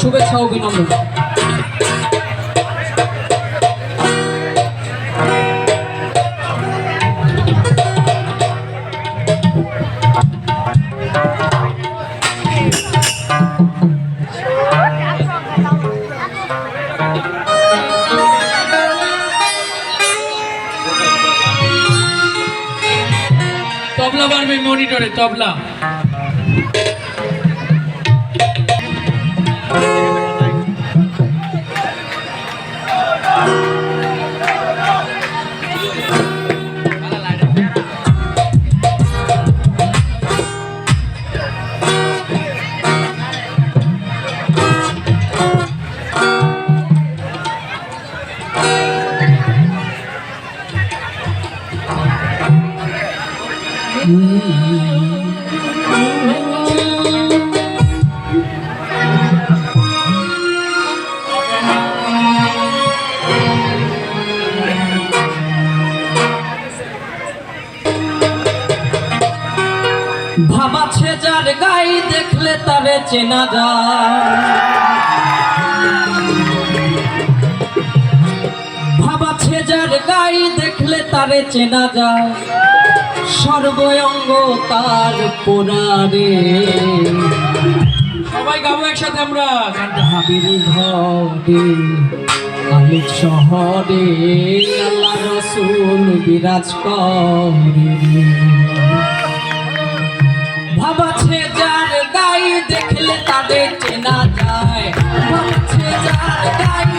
শুভেচ্ছা অভিনন্দন। তবলা বাড়বে মনিটরে তবলা। ভাবাছে যার গাই দেখলে তারে চেনা যায়। ভাবাছে যার গাই দেখলে তারে চেনা যায়। সর্বঙ্গ তার পোড়ারে সবাই গাবো একসাথে আমরা। ভাবির ঘরে আলিক শহরে আল্লাহ রসুল বিরাজ করে ভাবাছে যার গাই দেখলে তাদের চেনা যায়। ভাবাছে যার গাই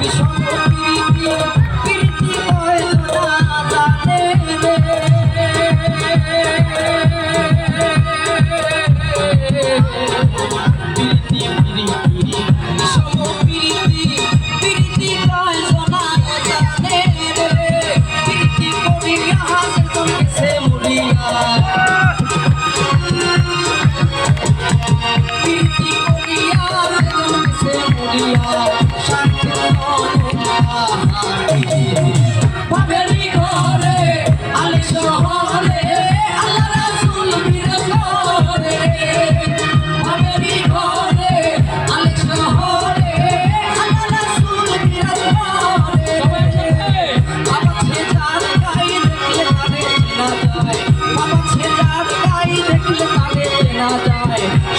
Música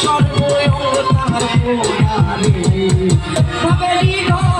যায় সর্বয়ঙ্গ তাহার